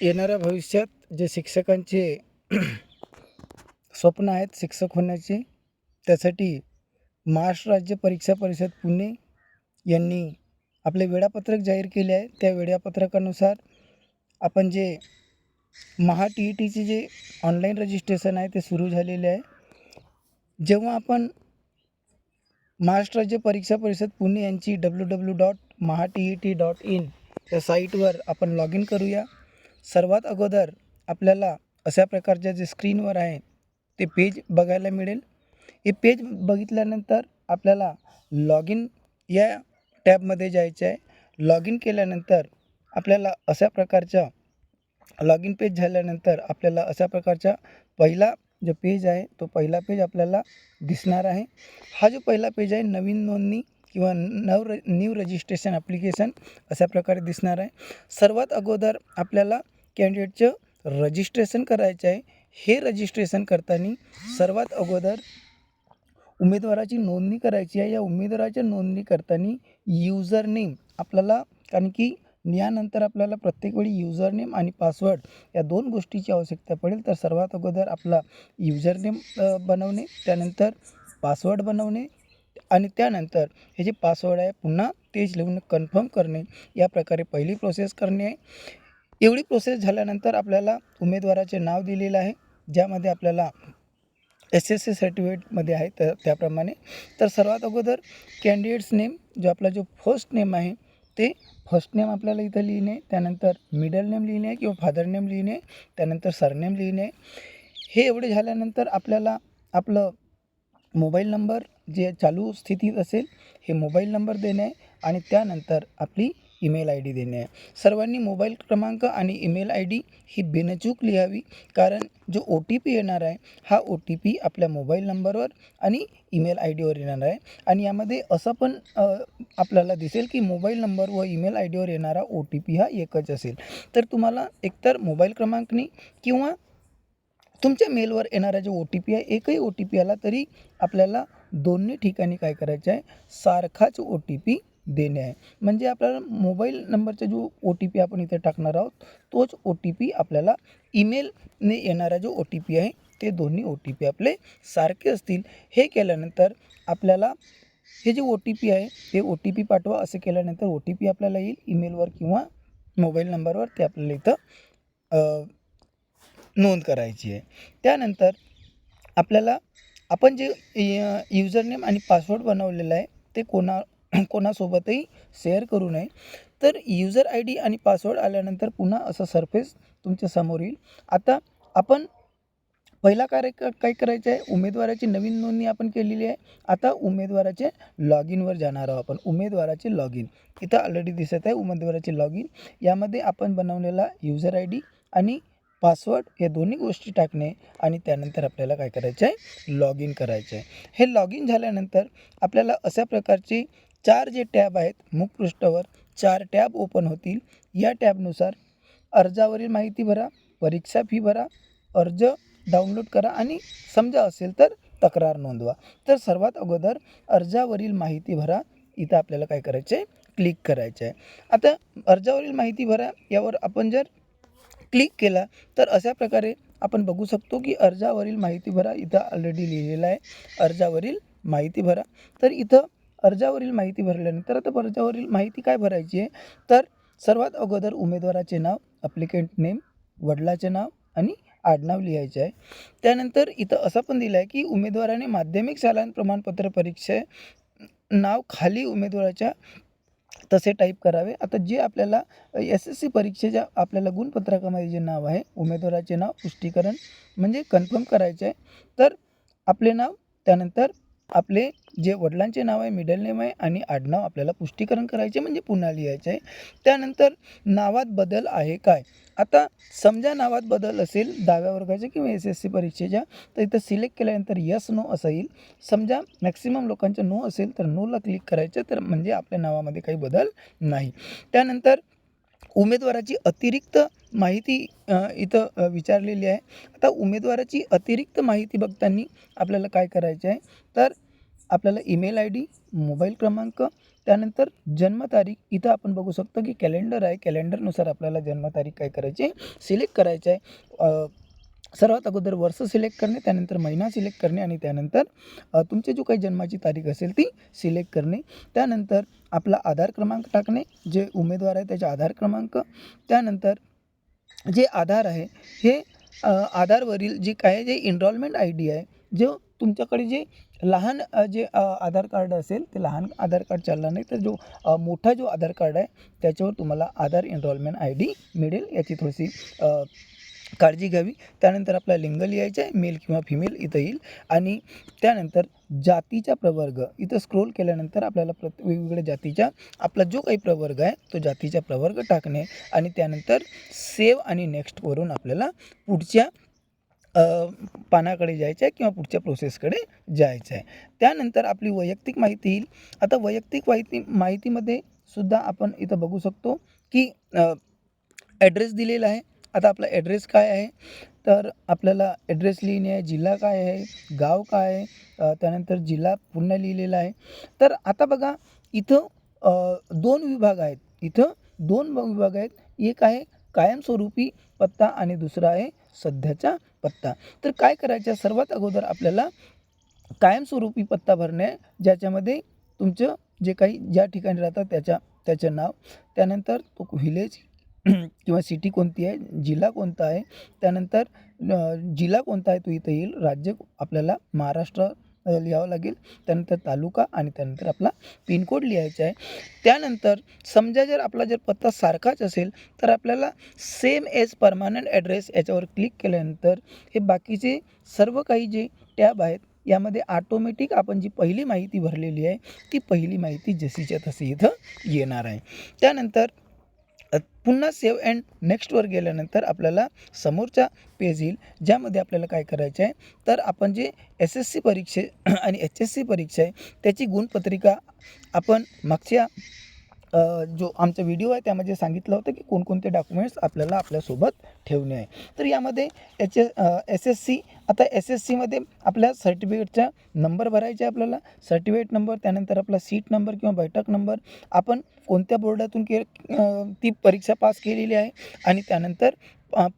येणाऱ्या भविष्यात जे शिक्षकांचे स्वप्न आहेत शिक्षक होण्याचे त्यासाठी महाराष्ट्र राज्य परीक्षा परिषद पुणे यांनी आपले वेळापत्रक जाहीर केले आहे. त्या वेळापत्रकानुसार आपण जे महा टी ई टीचे जे ऑनलाईन रजिस्ट्रेशन आहे ते सुरू झालेले आहे. जेव्हा आपण महाराष्ट्र राज्य परीक्षा परिषद पुणे यांची W W dot Maha T E T dot in या साईटवर आपण लॉग इन करूया. सर्वात अगोदर आपल्याला अशा प्रकारच्या जे स्क्रीनवर आहे ते पेज बघायला मिळेल. हे पेज बघितल्यानंतर आपल्याला लॉग इन या टॅबमध्ये जायचे आहे. लॉग इन केल्यानंतर आपल्याला अशा प्रकारच्या लॉग इन पेज झाल्यानंतर आपल्याला अशा प्रकारचा पहिला जो पेज आहे तो पहिला पेज आपल्याला दिसणार आहे. हा जो पहिला पेज आहे नवीन नोंदणी किंवा नव र न्यू रजिस्ट्रेशन ॲप्लिकेशन अशा प्रकारे दिसणार आहे. सर्वात अगोदर आपल्याला कॅन्डिडेटचं रजिस्ट्रेशन करायचं आहे. हे रजिस्ट्रेशन करताना सर्वात अगोदर उमेदवाराची नोंदणी करायची आहे. या उमेदवाराच्या नोंदणी करताना युजर नेम आपल्याला कारण की यानंतर आपल्याला प्रत्येक वेळी युजर नेम आणि पासवर्ड या दोन गोष्टीची आवश्यकता पडेल. तर सर्वात अगोदर आपला युजर नेम बनवणे त्यानंतर पासवर्ड बनवणे आणि त्यानंतर हे जे पासवर्ड आहे पुन्हा तेच लिहून कन्फर्म करणे. या प्रकारे पहिली प्रोसेस करणे आहे. एवढी प्रोसेस झाल्यानंतर आपल्याला उमेदवाराचे नाव दिलेलं आहे ज्यामध्ये आपल्याला एस एस सी सर्टिफिकेटमध्ये आहे तर त्याप्रमाणे. तर सर्वात अगोदर कॅन्डिडेट्स नेम जो आपला जो फर्स्ट नेम आहे ते फर्स्ट नेम आपल्याला इथं लिहिणे त्यानंतर मिडल नेम लिहिणे किंवा फादर नेम लिहिणे त्यानंतर सरनेम लिहिणे. हे एवढे झाल्यानंतर आपल्याला आपलं मोबाईल नंबर जे चालू स्थितीत असेल हे मोबाईल नंबर देणे आणि त्यानंतर आपली ईमेल आय डी देणे आहे. सर्वांनी मोबाईल क्रमांक आणि ईमेल आय डी ही बिनचूक लिहावी कारण जो ओ टी पी येणार आहे हा ओ टी पी आपल्या मोबाईल नंबरवर आणि ईमेल आय डीवर येणार आहे. आणि यामध्ये असं पण आपल्याला दिसेल की मोबाईल नंबर व ईमेल आय डीवर येणारा ओ टी पी हा एकच असेल. तर तुम्हाला एकतर मोबाईल क्रमांकनी किंवा तुमच्या मेलवर येणारा जो ओ टी पी आहे एकही ओ टी पी आला तरी आपल्याला दोन्ही ठिकाणी काय करायचं आहे सारखाच ओ टी पी देणे आहे. म्हणजे आपल्याला मोबाईल नंबरचा जो ओ टी पी आपण इथे टाकणार आहोत तोच ओ टी पी आपल्याला ईमेलने येणारा जो ओ टी पी आहे ते दोन्ही ओ टी पी आपले सारखे असतील. हे केल्यानंतर आपल्याला हे जे ओ टी पी आहे ते ओ टी पी पाठवा. असे केल्यानंतर ओ टी पी आपल्याला येईल ईमेलवर किंवा मोबाईल नंबरवर. ते आपल्याला इथं नोंद करायची आहे. त्यानंतर आपल्याला आपण जे युजर नेम आणि पासवर्ड बनवलेलं आहे ते कोणा कोणासोबतही शेअर करू नये. तर युजर आय डी आणि पासवर्ड आल्यानंतर पुन्हा असं सरफेस तुमच्यासमोर येईल. आता आपण पहिला कार्य काय करायचं आहे? उमेदवाराची नवीन नोंदणी आपण केलेली आहे. आता उमेदवाराचे लॉग इनवर जाणार आहोत आपण. उमेदवाराचे लॉग इन इथं ऑलरेडी दिसत आहे उमेदवाराचे लॉग इन यामध्ये आपण बनवलेला युजर आय डी आणि पासवर्ड या दोन्ही गोष्टी टाकणे आणि त्यानंतर आपल्याला काय करायचं आहे लॉग इन करायचं आहे हे लॉग इन झाल्यानंतर आपल्याला अशा प्रकारची चार जे टॅब आहेत मुखपृष्ठावर चार टॅब ओपन होतील. या टॅबनुसार अर्जावरील माहिती भरा परीक्षा फी भरा अर्ज डाउनलोड करा आणि समजा असेल तर तक्रार नोंदवा. तर सर्वात अगोदर अर्जावरील माहिती भरा. इथं आपल्याला काय करायचं आहे क्लिक करायचं आहे आता अर्जावरील माहिती भरा यावर आपण जर क्लिक केला तर अशा प्रकारे आपण बघू शकतो की अर्जावरील माहिती भरा इथं ऑलरेडी लिहिलेलं आहे. अर्जावरील माहिती भरा. तर इथं अर्जावरील माहिती भरल्यानंतर आता अर्जावरील माहिती काय भरायची आहे? तर सर्वात अगोदर उमेदवाराचे नाव अप्लिकेंट नेम वडिलाचे नाव आणि आडनाव लिहायचे आहे. त्यानंतर इथं असं पण दिलं आहे की उमेदवाराने माध्यमिक शालांत प्रमाणपत्र परीक्षे नाव खाली उमेदवाराच्या तसे टाईप करावे. आता जे आपल्याला एस एस सी परीक्षेच्या आपल्याला गुणपत्रकामध्ये जे नाव आहे उमेदवाराचे नाव पुष्टीकरण म्हणजे कन्फर्म करायचे आहे. तर आपले नाव त्यानंतर आपले जे वडिलांचे नाव आहे मिडल नेम आहे आणि आडनाव आपल्याला पुष्टीकरण करायचे म्हणजे पुन्हा लिहायचे आहे. त्यानंतर नावात बदल आहे काय? आता समजा नावात बदल असेल दहाव्या वर्गाच्या किंवा एस एस सी परीक्षेच्या तर इथं सिलेक्ट केल्यानंतर यस नो असं येईल. समजा मॅक्सिमम लोकांचं नो असेल तर नोला क्लिक करायचं तर म्हणजे आपल्या नावामध्ये काही बदल नाही. त्यानंतर उमेदवाराची अतिरिक्त माहिती इथं विचारलेली आहे. आता उमेदवाराची अतिरिक्त माहिती बघताना आपल्याला काय करायचं आहे? तर आपल्याला ईमेल आय डी मोबाईल क्रमांक त्यानंतर जन्मतारीख इथं आपण बघू शकतो की कॅलेंडर आहे. कॅलेंडरनुसार आपल्याला जन्मतारीख काय करायची आहे? सिलेक्ट करायचं आहे. सर्वात अगोदर वर्ष सिलेक्ट करणे त्यानंतर महिना सिलेक्ट करणे आणि त्यानंतर तुमचे जो काही जन्माची तारीख असेल ती सिलेक्ट करणे. त्यानंतर आपला आधार क्रमांक टाकणे जे उमेदवार आहे त्याचे आधार क्रमांक. त्यानंतर जे आधार आहे हे आधारवरील जे काय जे इनरॉलमेंट आय डी आहे जो तुमच्याकडे जे लहान जे आधार कार्ड असेल ते लहान आधार कार्ड चालणार नाही तर जो मोठा जो आधार कार्ड आहे त्याच्यावर तुम्हाला आधार एनरोलमेंट आय डी मिळेल. याची थोडीशी काळजी घ्यावी. त्यानंतर आपला लिंग लिहायचं आहे मेल किंवा फिमेल इथं येईल. आणि त्यानंतर जातीचा प्रवर्ग इथं स्क्रोल केल्यानंतर आपल्याला प्रत वेगवेगळ्या जातीच्या आपला जो काही प्रवर्ग आहे तो जातीचा प्रवर्ग टाकणे आणि त्यानंतर सेव्ह आणि नेक्स्टवरून आपल्याला पुढच्या पानाकडे जायचं आहे किंवा पुढच्या प्रोसेसकडे जायचं आहे. त्यानंतर आपली वैयक्तिक माहिती येईल. आता वैयक्तिक माहिती माहितीमध्ये सुद्धा आपण इथं बघू शकतो की ॲड्रेस दिलेला आहे. आता आपला ॲड्रेस काय आहे? तर आपल्याला ॲड्रेस लिहिणे आहे जिल्हा काय आहे गाव काय आहे त्यानंतर जिल्हा पुन्हा लिहिलेला आहे. तर आता बघा इथं दोन विभाग आहेत. इथं दोन विभाग आहेत. एक आहे कायमस्वरूपी पत्ता आणि दुसरा आहे सध्याचा पत्ता. तर काय करायचं? सर्वात अगोदर आपल्याला कायमस्वरूपी पत्ता भरणे आहे, ज्याच्यामध्ये तुमचं जे काही ज्या ठिकाणी राहतात त्याच्या त्याचं नाव त्यानंतर तो व्हिलेज किंवा सिटी कोणती आहे जिल्हा कोणता आहे त्यानंतर जिल्हा कोणता आहे तो इथं येईल राज्य आपल्याला महाराष्ट्र लिहावं लागेल त्यानंतर तालुका आणि त्यानंतर आपला पिनकोड लिहायचा आहे. त्यानंतर समजा जर आपला जर पत्ता सारखाच असेल तर आपल्याला सेम एज परमानंट ॲड्रेस याच्यावर क्लिक केल्यानंतर हे बाकीचे सर्व काही जे टॅब आहेत यामध्ये ऑटोमॅटिक आपण जी पहिली माहिती भरलेली आहे ती पहिली माहिती जशीच्या तशी इथं येणार आहे. त्यानंतर पुन्हा सेव्ह अँड नेक्स्टवर गेल्यानंतर आपल्याला समोरच्या पेज येईल ज्यामध्ये आपल्याला काय करायचं आहे तर आपण जे एस एस सी परीक्षे आणि एच एस सी परीक्षा आहे त्याची गुणपत्रिका आपण मागच्या जो आमचा व्हिडिओ आहे त्यामध्ये सांगितलं होतं की कोणकोणते डॉक्युमेंट्स आपल्याला आपल्यासोबत ठेवणे आहे. तर यामध्ये एच एस एस सी आता एस एस सीमध्ये आपल्या सर्टिफिकेटचा नंबर भरायचा आहे आपल्याला. सर्टिफिकेट नंबर त्यानंतर आपला सीट नंबर किंवा बैठक नंबर आपण कोणत्या बोर्डातून के ती परीक्षा पास केलेली आहे आणि त्यानंतर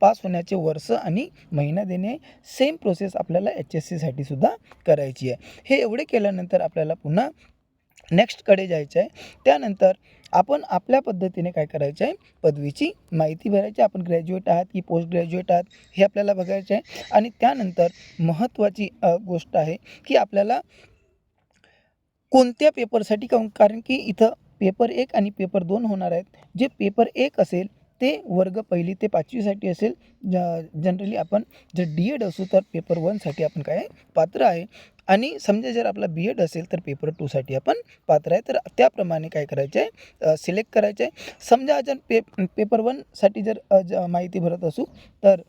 पास होण्याचे वर्ष आणि महिना देणे सेम प्रोसेस आपल्याला एच एस सीसाठी सुद्धा करायची आहे. हे एवढे केल्यानंतर आपल्याला पुन्हा नेक्स्टकडे जायचं आहे त्यानंतर आपण आपल्या पद्धतीने काय करायचं आहे पदवीची माहिती भरायची. आपण ग्रॅज्युएट आहात की पोस्ट ग्रॅज्युएट आहात हे आपल्याला बघायचं आहे आणि त्यानंतर महत्त्वाची गोष्ट आहे की आपल्याला कोणत्या पेपरसाठी काऊन कारण की इथं पेपर एक आणि पेपर दोन होणार आहेत. जे पेपर एक असेल ते वर्ग पहिली ते पाचवीसाठी असेल. ज जनरली आपण जर डी एड असू तर पेपर वनसाठी आपण काय पात्र आहे. आणि समजा जर आपला बी एड असेल तर पेपर टूसाठी आपण पात्र आहे. तर त्याप्रमाणे काय करायचं आहे? सिलेक्ट करायचं आहे. समजा जर पे पेपर वनसाठी जर माहिती भरत असू तर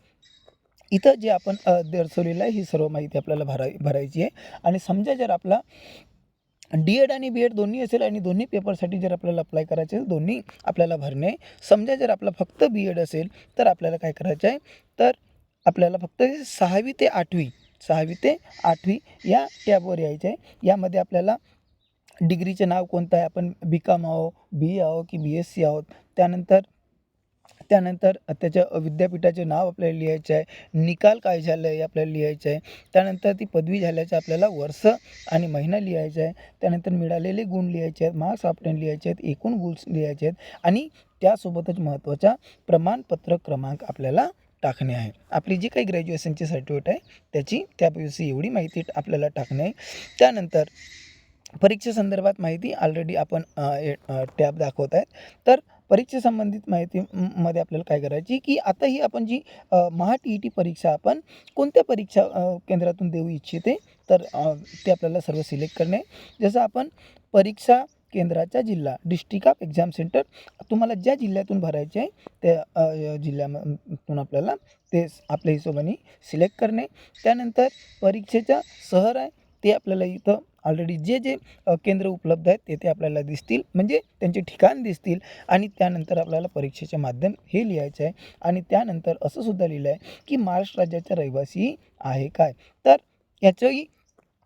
इथं जे आपण दर्शवलेलं आहे ही सर्व माहिती आपल्याला भराय भरायची आहे. आणि समजा जर आपला डी एड आणि बी एड दोन्ही असेल आणि दोन्ही पेपरसाठी जर आपल्याला अप्लाय करायचे असेल दोन्ही आपल्याला भरणे. आहे. समजा जर आपला फक्त बी एड असेल तर आपल्याला काय करायचं आहे? तर आपल्याला फक्त सहावी ते आठवी सहावी ते आठवी या टॅबवर यायचं आहे. यामध्ये आपल्याला डिग्रीचे नाव कोणतं आहे? आपण बी कॉम आहो बी आहो की बी एस सी आहोत? त्यानंतर त्यानंतर त्याच्या विद्यापीठाचे नाव आपल्याला लिहायचं आहे. निकाल काय झालं आहे आपल्याला लिहायचं आहे. त्यानंतर ती पदवी झाल्याचं आपल्याला वर्ष आणि महिना लिहायचा आहे. त्यानंतर मिळालेले गुण लिहायचे आहेत. मार्क्स आपण लिहायचे आहेत. एकूण गुण लिहायचे आहेत. आणि त्यासोबतच महत्त्वाचा प्रमाणपत्र क्रमांक आपल्याला टाकणे आहे. आपली जी काही ग्रॅज्युएशनची सर्टिफिकेट आहे त्याची त्याविषयी एवढी माहिती आपल्याला टाकणे आहे. त्यानंतर परीक्षेसंदर्भात माहिती ऑलरेडी आपण टॅब दाखवत आहेत. तर परीक्षेसंबंधित माहिती मध्ये आपल्याला काय करायची की आता ही आपण जी महा टी ई टी परीक्षा आपण कोणत्या परीक्षा केंद्रातून देऊ इच्छिते तर ते आपल्याला सर्व सिलेक्ट करणे. जसं आपण परीक्षा केंद्राचा जिल्हा डिस्ट्रिक्ट ऑफ एक्झाम सेंटर तुम्हाला ज्या जिल्ह्यातून भरायचे आहे त्या जिल्ह्यामधून आपल्याला ते आपल्या हिशोबाने सिलेक्ट करणे. त्यानंतर परीक्षेचा शहर आहे ते आपल्याला इथं ऑलरेडी जे जे केंद्र उपलब्ध आहेत ते ते आपल्याला दिसतील. म्हणजे त्यांचे ठिकाण दिसतील आणि त्यानंतर आपल्याला परीक्षेचे माध्यम हे लिहायचं आहे. आणि त्यानंतर असं सुद्धा लिहिलं आहे की महाराष्ट्र राज्याचा रहिवासी आहे काय? तर याचंही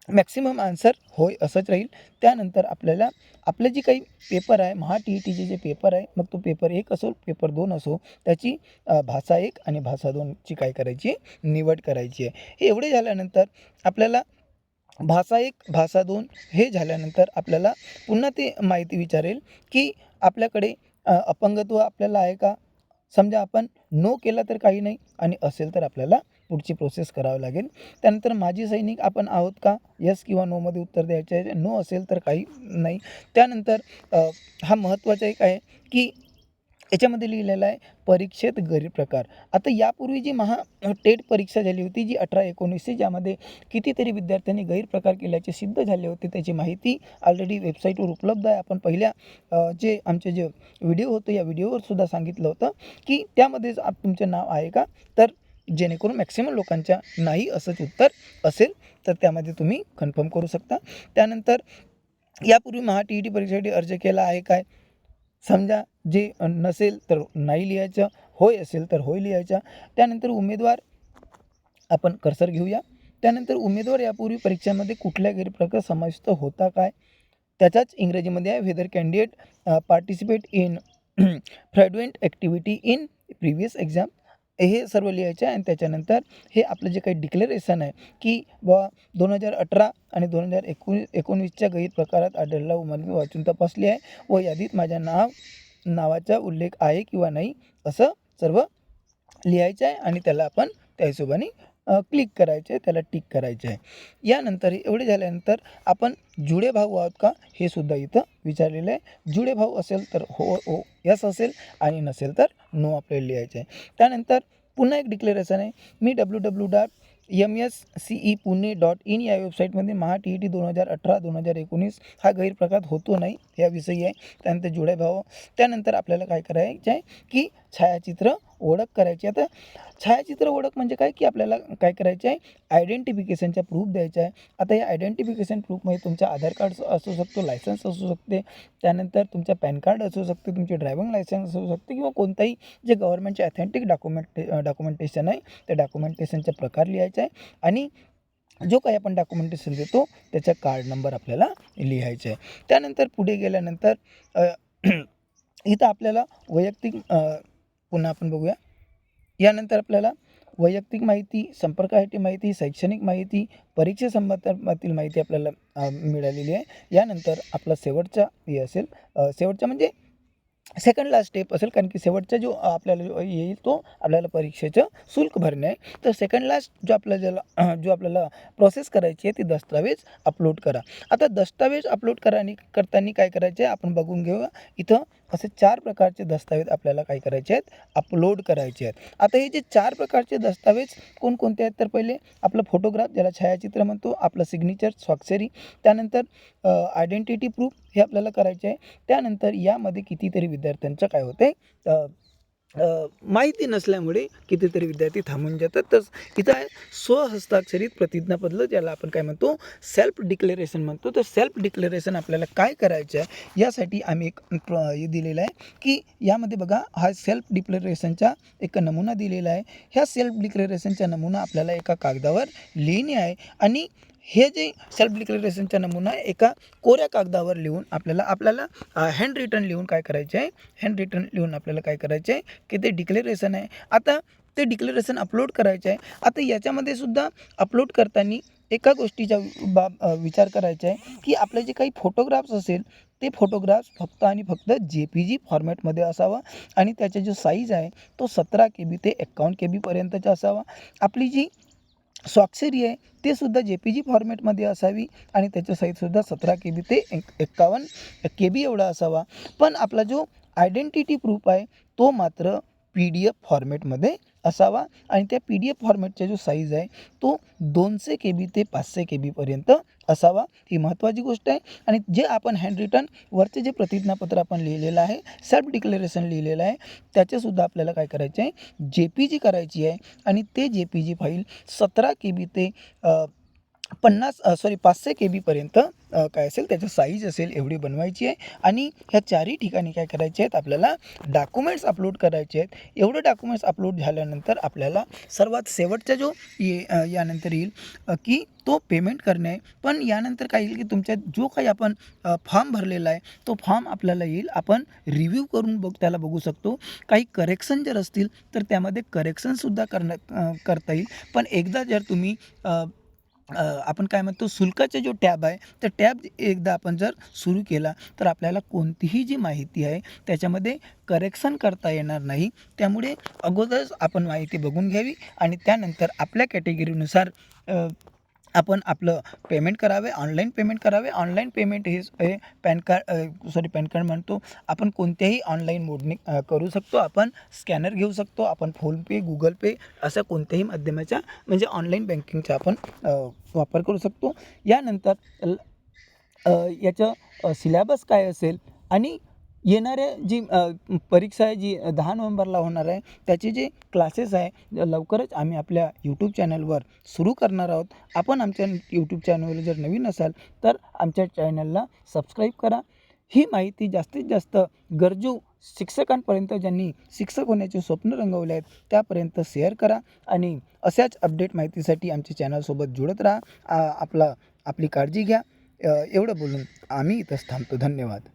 मॅक्सिमम आन्सर होय असंच राहील. त्यानंतर आपल्याला आपले जे काही पेपर आहे महा टी ई टीचे जे पेपर आहे मग तो पेपर एक असो पेपर दोन असो त्याची भाषा एक आणि भाषा दोनची काय करायची? निवड करायची आहे. हे एवढे झाल्यानंतर आपल्याला भाषा एक भाषा दोन हे झाल्यानंतर आपल्याला पुन्हा ते माहिती विचारेल की आपल्याकडे अपंगत्व आपल्याला आहे का? समजा आपण नो केला तर काही नाही आणि असेल तर आपल्याला पुढची प्रोसेस करावी लागेल. त्यानंतर माजी सैनिक आपण आहोत का? यस किंवा नोमध्ये उत्तर द्यायचे आहे. नो असेल तर काही नाही. त्यानंतर हा महत्त्वाचा एक आहे की याच्यामध्ये लिहिलेलं आहे परीक्षेत गैरप्रकार. आता यापूर्वी जी महा टेट परीक्षा झाली होती जी अठरा एकोणीसशे ज्यामध्ये कितीतरी विद्यार्थ्यांनी गैरप्रकार केल्याचे सिद्ध झाले होते त्याची माहिती ऑलरेडी वेबसाईटवर उपलब्ध आहे. आपण पहिल्या जे आमचे जे व्हिडिओ होते या व्हिडिओवर सुद्धा सांगितलं होतं की त्यामध्येच आप तुमचे नाव आहे का? तर जेणेकरून मॅक्सिमम लोकांच्या नाही असंच उत्तर असेल तर त्यामध्ये तुम्ही कन्फर्म करू शकता. त्यानंतर यापूर्वी महा टी ई टी परीक्षेसाठी अर्ज केला आहे काय? समजा जे नसेल तर नाही लिहायचं होय असेल तर होय लिहायचा. त्यानंतर उमेदवार आपण कर्सर घेऊया. त्यानंतर उमेदवार यापूर्वी परीक्षेमध्ये कुठल्या गैरप्रकार समाविष्ट होता काय? त्याचाच इंग्रजीमध्ये आहे whether candidate participate in fraudulent activity in previous exam हे सर्व लिहायचे आहे आणि त्याच्यानंतर हे आपलं जे काही डिक्लेरेशन आहे की बा दोन हजार अठरा आणि दोन हजार एकोणीस एकोणवीसच्या गैरप्रकारात आढळला उमर मी वाचून तपासली आहे व यादीत माझ्या नाव नावाचा उल्लेख आहे किंवा नाही असं सर्व लिहायचं आहे आणि त्याला आपण त्या हिशोबाने क्लिक करायचे आहे त्याला टिक करायचे. आहे यानंतर एवढे झाल्यानंतर आपण जुळे भाऊ आहोत का हे सुद्धा इथं विचारलेलं आहे. जुळे भाऊ असेल तर हो हो यस असेल आणि नसेल तर नो आपल्याला लिहायचं आहे त्यानंतर पुन्हा एक डिक्लेरेशन आहे. मी W W dot M S C E Pune dot in या वेबसाईटमध्ये महा टी ई टी दोन हजार अठरा दोन हजार एकोणीस हा गैरप्रकार होतो नाही याविषयी आहे. त्यानंतर जुळे भाव त्यानंतर आपल्याला काय करायचं आहे की छायाचित्र ओळख करायची. आता छायाचित्र ओळख म्हणजे काय? की आपल्याला काय करायचं आहे? आयडेंटिफिकेशनचा प्रूफ द्यायचा आहे. आता या आयडेंटिफिकेशन प्रूफमध्ये तुमचं आधार कार्ड असू शकतो लायसन्स असू शकते. त्यानंतर तुमचं पॅन कार्ड असू शकते तुमचे ड्रायव्हिंग लायसन्स असू शकते किंवा कोणताही जे गव्हर्नमेंटचे ऑथेंटिक डॉक्युमेंट डॉक्युमेंटेशन आहे त्या डॉक्युमेंटेशनचा प्रकार लिहायचा आहे. आणि जो काही आपण डॉक्युमेंटेशन देतो त्याचा कार्ड नंबर आपल्याला लिहायचा आहे. त्यानंतर पुढे गेल्यानंतर इथं आपल्याला वैयक्तिक पुन्हा आपण बघूया. यानंतर आपल्याला वैयक्तिक माहिती संपर्कासाठी माहिती शैक्षणिक माहिती परीक्षेसंबंधातील माहिती आपल्याला मिळालेली आहे. यानंतर आपला शेवटचा हे असेल शेवटचा म्हणजे सेकंड लास्ट स्टेप असेल कारण की शेवटचा जो आपल्याला जो येईल तो आपल्याला परीक्षेचं शुल्क भरणे आहे. तर सेकंड लास्ट जो आपल्या ज्याला जो आपल्याला प्रोसेस करायची आहे ती दस्तावेज अपलोड करा. आता दस्तावेज अपलोड करानी करताना काय करायचे आहे आपण बघून घेऊया. इथं असे चार प्रकारचे दस्तावेज आपल्याला काय करायचे आहेत? अपलोड करायचे आहेत. आता हे जे चार प्रकारचे दस्तावेज कोणकोणते आहेत? तर पहिले आपलं फोटोग्राफ ज्याला छायाचित्र म्हणतो आपलं सिग्नेचर स्वाक्षरी त्यानंतर आयडेंटिटी प्रूफ हे आपल्याला करायचे आहे. त्यानंतर यामध्ये कितीतरी विद्यार्थ्यांचं काय होतं आहे माहिती नसल्यामुळे कितीतरी विद्यार्थी थांबून जातात. तर इथं आहे स्वहस्ताक्षरित प्रतिज्ञापत्र ज्याला आपण काय म्हणतो सेल्फ डिक्लेरेशन म्हणतो. तर सेल्फ डिक्लेरेशन आपल्याला काय करायचं आहे यासाठी आम्ही एक प्र- हे दिलेलं आहे की यामध्ये बघा हा सेल्फ डिक्लेरेशनचा एक नमुना दिलेला आहे. ह्या सेल्फ डिक्लेरेशनचा नमुना आपल्याला एका कागदावर लिहिणे आहे आणि हे जे सेल्फ डिक्लेरेशनचा नमुना आहे एका कोऱ्या कागदावर लिहून आपल्याला आपल्याला हँड रिटर्न लिहून काय करायचे आहे हँड रिटर्न लिहून आपल्याला काय करायचे आहे की ते डिक्लेरेशन आहे. आता ते डिक्लेरेशन अपलोड करायचं आहे आता याच्यामध्ये सुद्धा अपलोड करताना एका गोष्टीचा बाब विचार करायचा आहे की आपले जे काही फोटोग्राफ्स असेल ते फोटोग्राफ्स फक्त आणि फक्त जे पी जी फॉर्मॅटमध्ये असावा आणि त्याचा जो साईज आहे तो सतरा के बी ते एक्कावन्न के बीपर्यंतचा असावा. आपली जी स्वाक्षरी आहे. ते सुद्धा जे पी जी फॉर्मॅटमध्ये असावी आणि त्याचं साईजसुद्धा सतरा के बी ते एक एक्कावन्न के बी एवढा असावा. पण आपला जो आयडेंटिटी प्रूफ आहे तो मात्र पी डी एफ फॉर्मॅटमध्ये असावा. आणि त्या पी डी एफ फॉर्मॅटचा जो साईज आहे तो दोनशे के बी ते पाचशे के बीपर्यंत असावा. ही महत्त्वाची गोष्ट आहे. आणि जे आपण हँड रिटर्न वरचे जे प्रतिज्ञापत्र आपण लिहिलेलं आहे सेल्फ डिक्लेरेशन लिहिलेलं आहे त्याचेसुद्धा आपल्याला काय करायचे आहे? जे पी जी करायची आहे. आणि ते जे पी जी फाईल सतरा के बी ते पन्नास सॉरी पाचशे के बीपर्यंत काय असेल त्याचं साईज असेल एवढी बनवायची आहे. आणि ह्या चारही ठिकाणी काय करायचे आहेत आपल्याला डॉक्युमेंट्स अपलोड करायचे आहेत. एवढे डॉक्युमेंट्स अपलोड झाल्यानंतर आपल्याला सर्वात शेवटचा जो ये यानंतर येईल की तो पेमेंट करणे आहे. पण यानंतर काय येईल की तुमच्या जो काही आपण फॉर्म भरलेला आहे तो फॉर्म आपल्याला येईल. आपण रिव्ह्यू करून बघ त्याला बघू शकतो. काही करेक्शन जर असतील तर त्यामध्ये करेक्शनसुद्धा करण्यात करता येईल. पण एकदा जर तुम्ही आपण काय म्हणतो शुल्काचा जो टॅब आहे तर टॅब एकदा आपण जर सुरू केला तर आपल्याला कोणतीही जी माहिती आहे त्याच्यामध्ये करेक्शन करता येणार नाही. त्यामुळे अगोदरच आपण माहिती बघून घ्यावी आणि त्यानंतर आपल्या कॅटेगरीनुसार आपण आपलं पेमेंट करावे ऑनलाईन पेमेंट करावे. ऑनलाईन पेमेंट हे हे PAN card sorry PAN card म्हणतो. आपण कोणत्याही ऑनलाईन मोडने करू शकतो. आपण स्कॅनर घेऊ शकतो. आपण फोनपे गुगल पे अशा कोणत्याही माध्यमाच्या म्हणजे ऑनलाईन बँकिंगचा आपण वापर करू शकतो. यानंतर ल- याचं सिलॅबस काय असेल आणि येणाऱ्या जी परीक्षा आहे जी दहा नोव्हेंबरला होणार आहे त्याचे जे क्लासेस आहे लवकरच आम्ही आपल्या यूट्यूब चॅनलवर सुरू करणार आहोत. आपण आमच्या यूट्यूब चॅनलवर जर नवीन असाल तर आमच्या चॅनलला सबस्क्राईब करा. ही माहिती जास्तीत जास्त गरजू शिक्षकांपर्यंत ज्यांनी शिक्षक होण्याचे स्वप्न रंगवले आहेत त्यापर्यंत शेअर करा आणि अशाच अपडेट माहितीसाठी आमच्या चॅनलसोबत जुळत राहा. आपला आपली काळजी घ्या. एवढं बोलून आम्ही इथंच थांबतो. धन्यवाद.